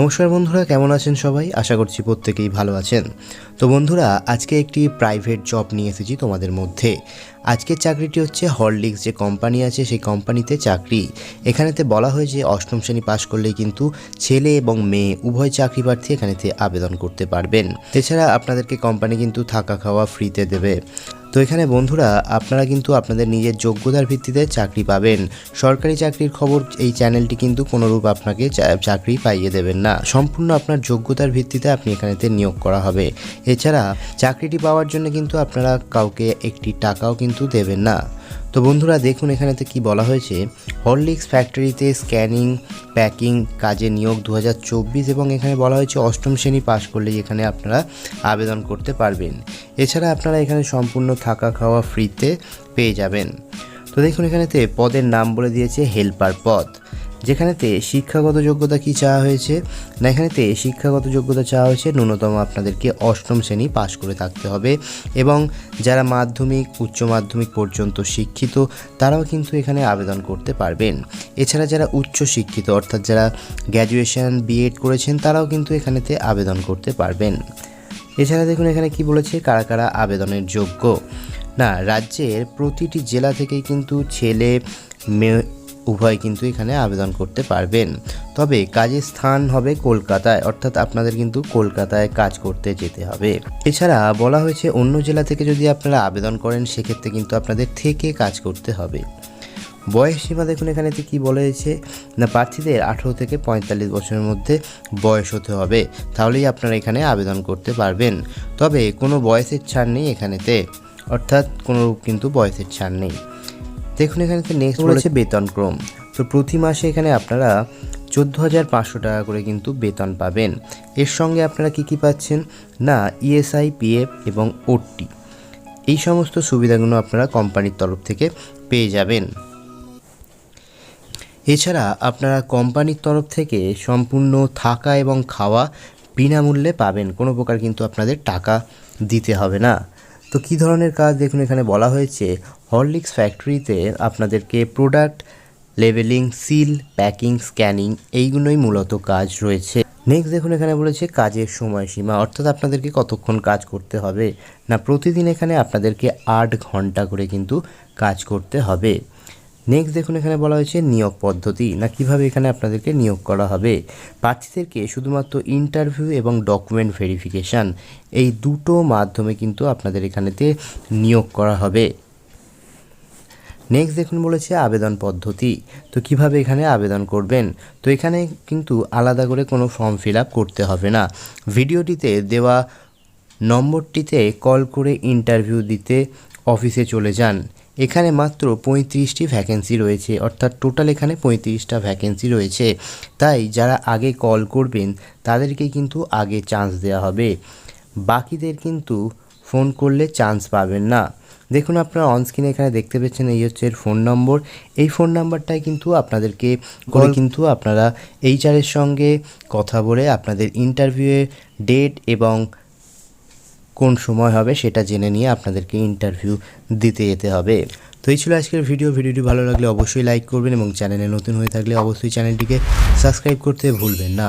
নমস্কার বন্ধুরা, কেমন আছেন সবাই? আশা করছি প্রত্যেকেই ভালো আছেন। তো বন্ধুরা, আজকে একটি প্রাইভেট জব নিয়ে এসেছি তোমাদের মধ্যে। আজকের চাকরিটি হচ্ছে হরলিক্স যে কোম্পানি আছে, সেই কোম্পানিতে চাকরি। এখানেতে বলা হয় যে অষ্টম শ্রেণি পাশ করলেই কিন্তু ছেলে এবং মেয়ে উভয় চাকরি প্রার্থী এখানেতে আবেদন করতে পারবেন। এছাড়া আপনাদেরকে কোম্পানি কিন্তু থাকা খাওয়া ফ্রিতে দেবে। তো এখানে বন্ধুরা, আপনারা কিন্তু আপনাদের নিজের যোগ্যতার ভিত্তিতে চাকরি পাবেন। সরকারি চাকরির খবর এই চ্যানেলটি কিন্তু কোনোরূপ আপনাকে চাকরি পাইয়ে দেবেন না। সম্পূর্ণ আপনার যোগ্যতার ভিত্তিতে আপনি এখানেতে নিয়োগ করা হবে। এছাড়া, চাকরিটি পাওয়ার জন্য কিন্তু আপনারা কাউকে একটি টাকাও কিন্তু দেবেন না। তো বন্ধুরা, দেখুন এখানেতে কি বলা হয়েছে। হরলিক্স ফ্যাক্টরিতে স্ক্যানিং, প্যাকিং কাজে নিয়োগ দু হাজার চব্বিশ এবং এখানে বলা হয়েছে অষ্টম শ্রেণি পাশ করলেই এখানে আপনারা আবেদন করতে পারবেন। এছাড়া আপনারা এখানে সম্পূর্ণ থাকা খাওয়া ফ্রিতে পেয়ে যাবেন। তো দেখুন এখানেতে পদের নাম বলে দিয়েছে হেল্পার পদ। যেখানেতে শিক্ষাগত যোগ্যতা কি চাওয়া হয়েছে? না এখানেতে শিক্ষাগত যোগ্যতা চাওয়া হয়েছে ন্যূনতম আপনাদেরকে অষ্টম শ্রেণি পাশ করে থাকতে হবে এবং যারা মাধ্যমিক, উচ্চ মাধ্যমিক পর্যন্ত শিক্ষিত, তারাও কিন্তু এখানে আবেদন করতে পারবেন। এছাড়া যারা উচ্চ শিক্ষিত, অর্থাৎ যারা গ্র্যাজুয়েশন বিএড করেছেন, তারাও কিন্তু এখানেতে আবেদন করতে পারবেন। এছাড়া দেখুন এখানে কি বলেছে? কারা কারা আবেদনের যোগ্য? না, রাজ্যের প্রতিটি জেলা থেকেই কিন্তু ছেলে, মেয়ে, উভয় কিন্তু এখানে আবেদন করতে পারবেন। তবে কাজের স্থান হবে কলকাতায়, অর্থাৎ আপনাদের কিন্তু কলকাতায় কাজ করতে যেতে হবে। এছাড়া বলা হয়েছে, অন্য জেলা থেকে যদি আপনারা আবেদন করেন, সেক্ষেত্রে কিন্তু আপনাদের থেকে কাজ করতে হবে। বয়স সীমা দেখুন এখানেতে কি বলা হয়েছে, না প্রার্থীদের আঠেরো থেকে পঁয়তাল্লিশ বছরের মধ্যে বয়স হতে হবে, তাহলেই আপনারা এখানে আবেদন করতে পারবেন। তবে কোনো বয়সের ছাড় নেই এখানেতে, অর্থাৎ কোনো কিন্তু বয়সের ছাড় নেই। দেখুন এখানেতে নেক্সট বলেছে বেতনক্রম তো প্রতি মাসে এখানে আপনারা চোদ্দ হাজার পাঁচশো টাকা করে কিন্তু বেতন পাবেন। এর সঙ্গে আপনারা কি কি পাচ্ছেন? না ইএসআই পিএফ এবং ওটি এই সমস্ত সুবিধাগুলো আপনারা কোম্পানির তরফ থেকে পেয়ে যাবেন। এছাড়া আপনারা কোম্পানির তরফ থেকে সম্পূর্ণ থাকা এবং খাওয়া বিনামূল্যে পাবেন। কোনো প্রকার কিন্তু আপনাদের টাকা দিতে হবে না। তো কী ধরনের কাজ দেখুন এখানে বলা হয়েছে, হরলিক্স ফ্যাক্টরিতে আপনাদেরকে product labelling, seal, packing, scanning এইগুলোই মূলত কাজ রয়েছে। নেক্সট দেখুন এখানে বলেছে কাজের সময়সীমা, অর্থাৎ আপনাদেরকে কতক্ষণ কাজ করতে হবে? না, প্রতিদিন এখানে আপনাদেরকে আট ঘণ্টা করে কিন্তু কাজ করতে হবে। নেক্সট দেখুন এখানে বলা হয়েছে নিয়োগ পদ্ধতি, না কীভাবে এখানে আপনাদেরকে নিয়োগ করা হবে। প্রার্থীদেরকে শুধুমাত্র ইন্টারভিউ এবং ডকুমেন্ট ভেরিফিকেশান এই দুটো মাধ্যমে কিন্তু আপনাদের এখানেতে নিয়োগ করা হবে। নেক্সট দেখুন বলেছে আবেদন পদ্ধতি, তো কীভাবে এখানে আবেদন করবেন? তো এখানে কিন্তু আলাদা করে কোনো ফর্ম ফিল করতে হবে না। ভিডিওটিতে দেওয়া নম্বরটিতে কল করে ইন্টারভিউ দিতে অফিসে চলে যান। এখানে মাত্র পঁয়ত্রিশটি ভ্যাকেন্সি রয়েছে অর্থাৎ টোটাল এখানে পঁয়ত্রিশটা ভ্যাকেন্সি রয়েছে। তাই যারা আগে কল করবেন তাদেরকে কিন্তু আগে চান্স দেওয়া হবে। বাকিদের কিন্তু ফোন করলে চান্স পাবেন না। দেখুন আপনারা অনস্ক্রিনে এখানে দেখতে পাচ্ছেন এই হচ্ছে এর ফোন নম্বর এই ফোন নাম্বারটাই কিন্তু আপনাদেরকে করে কিন্তু আপনারা এইচআরের সঙ্গে কথা বলে আপনাদের ইন্টারভিউয়ের ডেট এবং কোন সময় হবে সেটা জেনে নিয়ে আপনাদেরকে ইন্টারভিউ দিতে যেতে হবে। তো এই ছিল আজকের ভিডিও ভিডিওটি ভালো লাগলে অবশ্যই লাইক করবেন এবং চ্যানেলে নতুন হয়ে থাকলে অবশ্যই চ্যানেলটিকে সাবস্ক্রাইব করতে ভুলবেন না।